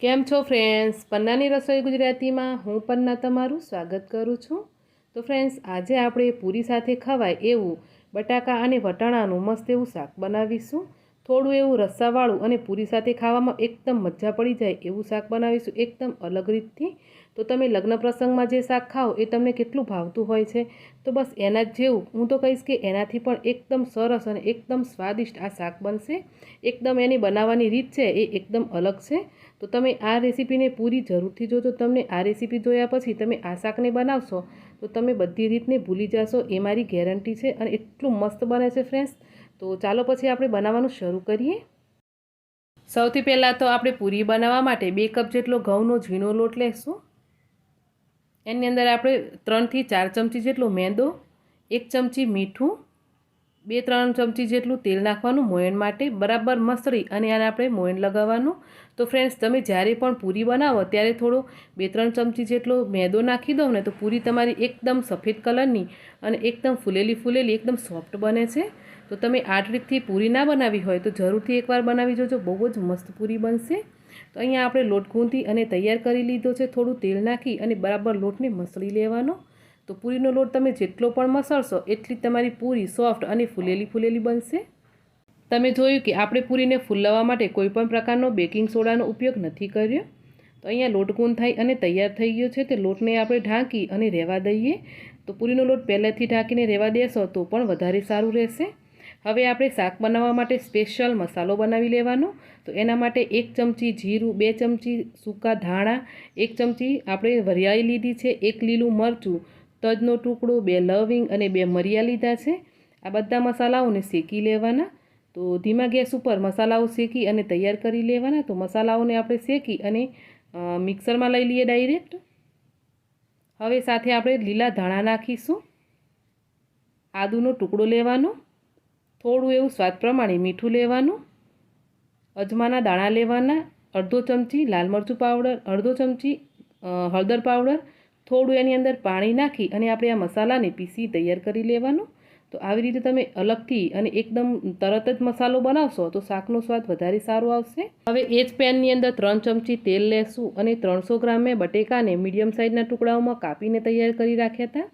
કેમ છો ફ્રેન્ડ્સ પન્નાની રસોઈ ગુજરાતીમાં હું પન્ના તમારું સ્વાગત કરું છું. તો ફ્રેન્ડ્સ આજે આપણે પૂરી સાથે ખવાય એવું બટાકા અને વટાણાનું મસ્ત એવું શાક બનાવીશું. થોડું એવું રસ્સાવાળું અને પૂરી સાથે ખાવામાં એકદમ મજા પડી જાય એવું શાક બનાવીશું એકદમ અલગ રીતથી. તો તમે લગ્ન પ્રસંગમાં જે શાક ખાઓ એ તમને કેટલું ભાવતું હોય છે? તો બસ એના જેવું. હું તો કહીશ કે એનાથી પણ એકદમ સરસ અને એકદમ સ્વાદિષ્ટ આ શાક બનશે. એકદમ એની બનાવવાની રીત છે એ એકદમ અલગ છે. તો તમે આ રેસીપીને પૂરી જરૂરથી જોજો. તમને આ રેસીપી જોયા પછી તમે આ શાકને બનાવશો, તો તમે બધી રીતને ભૂલી જશો. એ મારી ગેરંટી છે અને એટલું મસ્ત બને છે ફ્રેન્ડ્સ. તો ચાલો પછી આપણે બનાવવાનું શરૂ કરીએ. સૌથી પહેલાં તો આપણે પૂરી બનાવવા માટે બે કપ જેટલો ઘઉંનો ઝીણો લોટ લેશું. એની અંદર આપણે ત્રણથી ચાર ચમચી જેટલો મેંદો, એક ચમચી મીઠું બે ત્રણ ચમચી જેટલું તેલ નાખવાનું મોયણ માટે બરાબર મસળી અને આને આપણે મોયણ લગાવવાનું. તો ફ્રેન્ડ્સ તમે જ્યારે પણ પૂરી બનાવો, ત્યારે થોડો બે ત્રણ ચમચી જેટલો મેદો નાખી દો ને તો પૂરી તમારી એકદમ સફેદ કલરની અને એકદમ ફૂલેલી ફૂલેલી, એકદમ સોફ્ટ બને છે. તો તમે આ ટ્રીકથી પૂરી ના બનાવી હોય તો જરૂરથી એકવાર બનાવી જોજો, બહુ જ મસ્ત પૂરી બનશે. તો અહીંયા આપણે લોટ ગૂંથી અને તૈયાર કરી લીધો છે. થોડું તેલ નાખી અને બરાબર લોટને મસળી લેવાનો. તો પૂરીનો લોટ તમે જેટલો પણ મસળશો એટલી તમારી પૂરી સોફ્ટ અને ફૂલેલી ફૂલેલી બનશે. તમે જોયું કે આપણે પૂરીને ફૂલાવવા માટે કોઈપણ પ્રકારનો બેકિંગ સોડાનો ઉપયોગ નથી કર્યો. તો અહીંયા લોટ ગુણ થાય અને તૈયાર થઈ ગયો છે તે લોટને આપણે ઢાંકી અને રહેવા દઈએ. તો પૂરીનો લોટ પહેલેથી ઢાંકીને રહેવા દેશો તો પણ વધારે સારું રહેશે. હવે આપણે શાક બનાવવા માટે સ્પેશિયલ મસાલો બનાવી લેવાનો. તો એના માટે એક ચમચી જીરું, બે ચમચી સૂકા ધાણા, એક ચમચી આપણે વરિયાળી લીધી છે, એક લીલું મરચું તજનો ટુકડો, બે લવિંગ અને બે મરિયા લીધા છે. આ બધા મસાલાઓને શેકી લેવાના. તો ધીમા ગેસ ઉપર મસાલાઓ શેકી અને તૈયાર કરી લેવાના. તો મસાલાઓને આપણે શેકી અને મિક્સરમાં લઈ લઈએ ડાયરેક્ટ. હવે સાથે આપણે લીલા ધાણા નાખીશું. આદુનો ટુકડો લેવાનો. થોડું એવું સ્વાદ પ્રમાણે મીઠું લેવાનું. અજમાના દાણા લેવાના. અડધો ચમચી લાલ મરચું પાવડર, અડધો ચમચી હળદર પાવડર થોડું એની અંદર પાણી નાખી અને આપણે આ મસાલાને પીસી તૈયાર કરી લેવાનું. તો આવી રીતે તમે અલગથી અને એકદમ તરત જ મસાલો બનાવશો તો શાકનો સ્વાદ વધારે સારો આવશે. હવે એ જ પેનની અંદર ત્રણ ચમચી તેલ લેશું અને ત્રણસો ગ્રામ મેં બટેકાને મીડિયમ સાઇઝના ટુકડાઓમાં કાપીને તૈયાર કરી રાખ્યા હતા.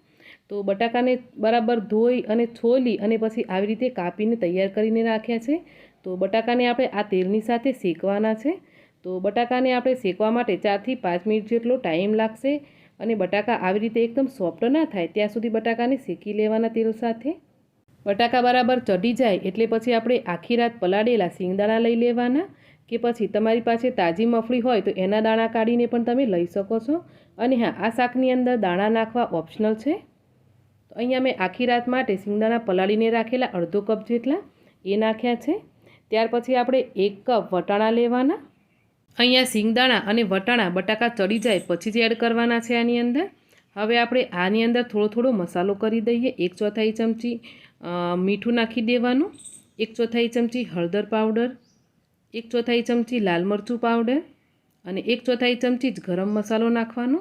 તો બટાકાને બરાબર ધોઈ અને છોલી અને પછી આવી રીતે કાપીને તૈયાર કરીને રાખ્યા છે. તો બટાકાને આપણે આ તેલની સાથે શેકવાના છે. તો બટાકાને આપણે શેકવા માટે ચારથી પાંચ મિનિટ જેટલો ટાઈમ લાગશે. અને બટાકા આવી રીતે એકદમ સોફ્ટ ના થાય, ત્યાં સુધી બટાકાને શેકી લેવાના તેલ સાથે. બટાકા બરાબર ચડી જાય એટલે પછી આપણે આખી રાત પલાળેલા સિંગદાણા લઈ લેવાના કે પછી તમારી પાસે તાજી મફળી હોય તો એના દાણા કાઢીને પણ તમે લઈ શકો છો. અને હા, આ શાકની અંદર દાણા નાખવા ઓપ્શનલ છે. તો અહીંયા મેં આખી રાત માટે સિંગદાણા પલાળીને રાખેલા અડધો કપ જેટલા એ નાખ્યા છે. ત્યાર પછી આપણે એક કપ વટાણા લેવાના. અહીંયા સિંગદાણા અને વટાણા બટાકા ચડી જાય પછી જ એડ કરવાના છે આની અંદર. હવે આપણે આની અંદર થોડો થોડો મસાલો કરી દઈએ. એક ચોથાઈ ચમચી મીઠું નાખી દેવાનું. એક ચોથાઈ ચમચી હળદર પાવડર. એક ચોથાઈ ચમચી લાલ મરચું પાવડર. અને એક ચોથાઈ ચમચી જ ગરમ મસાલો નાખવાનો.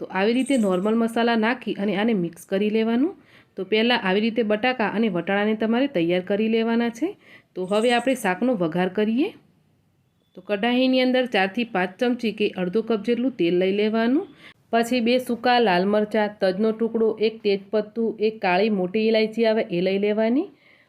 તો આવી રીતે નોર્મલ મસાલા નાખી અને આને મિક્સ કરી લેવાનું. તો પહેલાં આવી રીતે બટાકા અને વટાણાને તમારે તૈયાર કરી લેવાના છે. તો હવે આપણે શાકનો વઘાર કરીએ. તો કઢાઈની અંદર ચારથી પાંચ ચમચી કે અડધો કપ જેટલું તેલ લઈ લેવાનું. પછી બે સૂકા લાલ મરચાં, તજનો ટુકડો, એક તેજપત્તું, એક કાળી મોટી ઇલાયચી આવે એ લઈ લેવાની.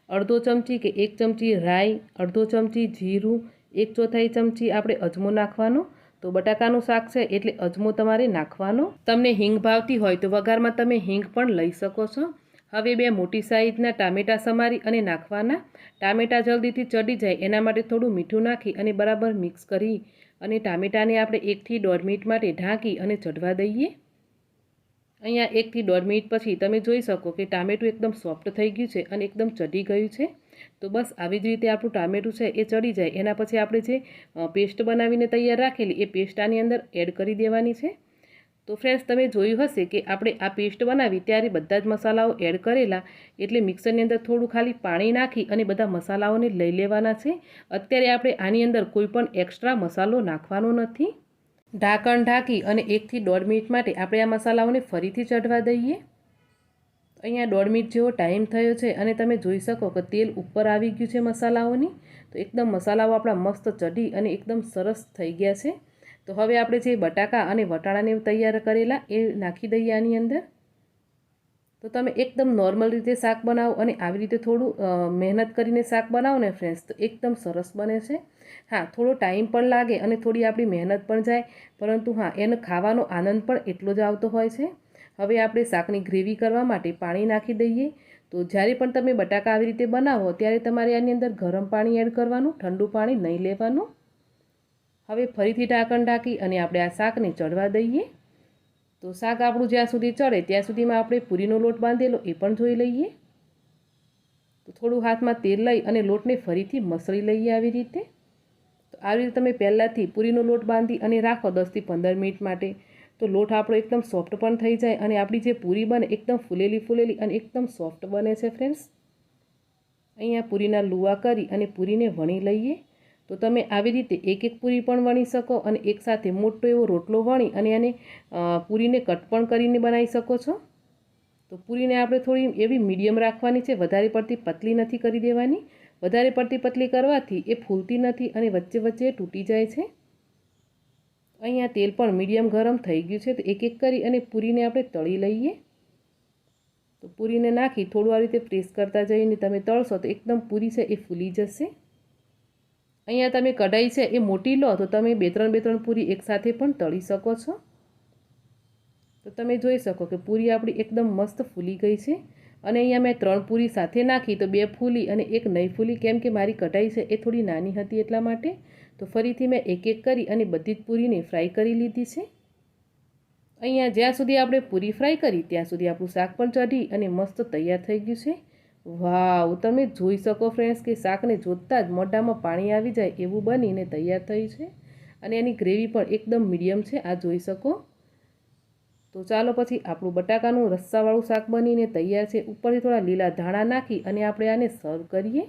અડધો ચમચી કે એક ચમચી રાઈ, અડધો ચમચી જીરું, એક ચોથાઈ ચમચી આપણે અજમો નાખવાનો. તો બટાકાનું શાક છે એટલે અજમો તમારે નાખવાનો. તમને હિંગ ભાવતી હોય તો વઘારમાં તમે હિંગ પણ લઈ શકો છો. હવે બે મોટી સાઈઝના ટામેટાં સમારી અને નાખવાના. ટામેટાં જલ્દીથી ચડી જાય, એના માટે થોડું મીઠું નાખી અને બરાબર મિક્સ કરી અને ટામેટાને આપણે એકથી દોઢ મિનિટ માટે ઢાંકી અને ચઢવા દઈએ. અહીંયા એકથી દોઢ મિનિટ પછી તમે જોઈ શકો કે ટામેટું એકદમ સોફ્ટ થઈ ગયું છે અને એકદમ ચડી ગયું છે. તો બસ આવી જ રીતે આપણું ટામેટું છે એ ચડી જાય. એના પછી આપણે જે પેસ્ટ બનાવીને તૈયાર રાખેલી એ પેસ્ટ આની અંદર એડ કરી દેવાની છે. તો ફ્રેન્ડ્સ તમે જોયું હશે કે આપણે આ પેસ્ટ બનાવી ત્યારે બધા જ મસાલાઓ એડ કરેલા, એટલે મિક્સરની અંદર થોડું ખાલી પાણી નાખી અને બધા મસાલાઓને લઈ લેવાના છે. અત્યારે આપણે આની અંદર કોઈ પણ એક્સ્ટ્રા મસાલો નાખવાનો નથી. ઢાંકણ ઢાંકી અને એકથી દોઢ મિનિટ માટે આપણે આ મસાલાઓને ફરીથી ચઢવા દઈએ. અહીંયા દોઢ મિનિટ જેવો ટાઈમ થયો છે અને તમે જોઈ શકો કે તેલ ઉપર આવી ગયું છે મસાલાઓની. તો એકદમ મસાલાઓ આપણા મસ્ત ચઢી અને એકદમ સરસ થઈ ગયા છે. તો હવે આપણે જે બટાકા અને વટાણાને તૈયાર કરેલા એ નાખી દઈએ આની અંદર. તો તમે એકદમ નોર્મલ રીતે શાક બનાવો અને આવી રીતે થોડું મહેનત કરીને શાક બનાવો ને ફ્રેન્ડ્સ તો એકદમ સરસ બને છે. હા, થોડો ટાઈમ પણ લાગે અને થોડી આપણી મહેનત પણ જાય, પરંતુ હા, એને ખાવાનો આનંદ પણ એટલો જ આવતો હોય છે. હવે આપણે શાકની ગ્રેવી કરવા માટે પાણી નાખી દઈએ. તો જ્યારે પણ તમે બટાકા આવી રીતે બનાવો, ત્યારે તમારે આની અંદર ગરમ પાણી એડ કરવાનું, ઠંડુ પાણી નહીં લેવાનું. હવે ફરીથી ઢાંકણ ઢાંકી અને આપણે આ શાકને ચડવા દઈએ. તો શાક આપણું જ્યાં સુધી ચડે, ત્યાં સુધીમાં આપણે પૂરીનો લોટ બાંધેલો એ પણ જોઈ લઈએ. તો થોડું હાથમાં તેલ લઈ અને લોટને ફરીથી મસળી લઈએ આવી રીતે. તો આવી રીતે તમે પહેલાંથી પૂરીનો લોટ બાંધી અને રાખો દસથી પંદર મિનિટ માટે. તો લોટ આપણો એકદમ સોફ્ટ પણ થઈ જાય અને આપણી જે પૂરી બને એકદમ ફૂલેલી ફૂલેલી અને એકદમ સોફ્ટ બને છે ફ્રેન્ડ્સ. અહીંયા પૂરીના લુવા કરી અને પૂરીને વણી લઈએ. તો તમે આવી રીતે એક એક પૂરી પણ વણી શકો અને એકસાથે મોટો એવો રોટલો વણી અને એને પૂરીને કટ પણ કરીને બનાવી શકો છો. તો પૂરીને આપણે થોડી એવી મીડિયમ રાખવાની છે, વધારે પડતી પતલી નથી કરી દેવાની. વધારે પડતી પતલી કરવાથી એ ફૂલતી નથી અને વચ્ચે વચ્ચે તૂટી જાય છે. અહીંયા તેલ પણ મીડિયમ ગરમ થઈ ગયું છે, તો એક એક કરી અને પૂરીને આપણે તળી લઈએ. તો પૂરીને નાખી થોડું આ રીતે પ્રેસ કરતા જઈને તમે તળશો તો એકદમ પૂરી છે એ ફૂલી જશે. અહીંયા તમે કઢાઈ છે એ મોટી લો, તો તમે બે ત્રણ બે ત્રણ પૂરી એકસાથે પણ તળી શકો છો. તો તમે જોઈ શકો કે પૂરી આપણી એકદમ મસ્ત ફૂલી ગઈ છે. અને અહીંયા મેં ત્રણ પૂરી સાથે નાખી, તો બે ફૂલી અને એક નહીં ફૂલી. કેમ કે મારી કઢાઈ છે એ થોડી નાની હતી એટલા માટે. તો ફરીથી મેં એક એક કરી અને બધી જ પૂરીને ફ્રાય કરી લીધી છે. અહીંયા જ્યાં સુધી આપણે પૂરી ફ્રાય કરી, ત્યાં સુધી આપણું શાક પણ ચઢી અને મસ્ત તૈયાર થઈ ગયું છે. વાવ, તમે જોઈ શકો ફ્રેન્ડ્સ કે શાકને જોતાં જ મોઢામાં પાણી આવી જાય એવું બનીને તૈયાર થયું છે. અને એની ગ્રેવી પણ એકદમ મીડિયમ છે, આ જોઈ શકો. તો ચાલો પછી આપણું બટાકાનું રસ્સાવાળું શાક બનીને તૈયાર છે. ઉપરથી થોડા લીલા ધાણા નાખી અને આપણે આને સર્વ કરીએ.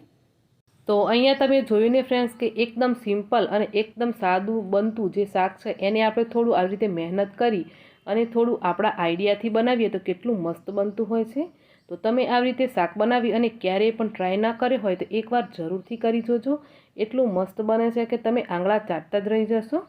તો અહીંયા તમે જોયું ને ફ્રેન્ડ્સ કે એકદમ સિમ્પલ અને એકદમ સાદું બનતું જે શાક છે, એને આપણે થોડું આવી રીતે મહેનત કરી અને થોડું આપણા આઈડિયાથી બનાવીએ તો કેટલું મસ્ત બનતું હોય છે. તો તમે આવી રીતે શાક બનાવી અને ક્યારેય પણ ટ્રાય ના કર્યો હોય તો એકવાર જરૂરથી કરી જોજો. એટલું મસ્ત બને છે કે તમે આંગળા ચાટતા જ રહી જશો.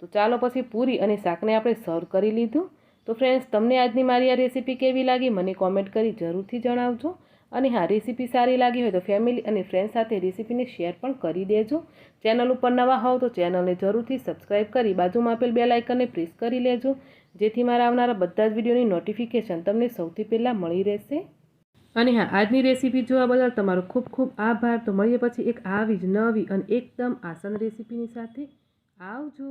તો ચાલો પછી પૂરી અને શાકને આપણે સર્વ કરી લીધું. તો ફ્રેન્ડ્સ તમને આજની મારી આ રેસીપી કેવી લાગી? મને કોમેન્ટ કરી જરૂરથી જણાવજો. અને હા, રેસીપી સારી લાગી હોય તો ફેમિલી અને ફ્રેન્ડ સાથે રેસીપીને શેર પણ કરી દેજો. ચેનલ ઉપર નવા હોવ તો ચેનલને જરૂરથી સબસ્ક્રાઈબ કરી બાજુમાં આપેલ બે લાઇકનને પ્રેસ કરી લેજો. જેથી મારા આવનારા બધા જ વિડીયોની નોટિફિકેશન તમને સૌથી પહેલાં મળી રહેશે. અને હા, આજની રેસીપી જોવા બદલ તમારો ખૂબ ખૂબ આભાર. તો મળીએ પછી એક આવી જ નવી અને એકદમ આસન રેસીપીની સાથે. આવજો.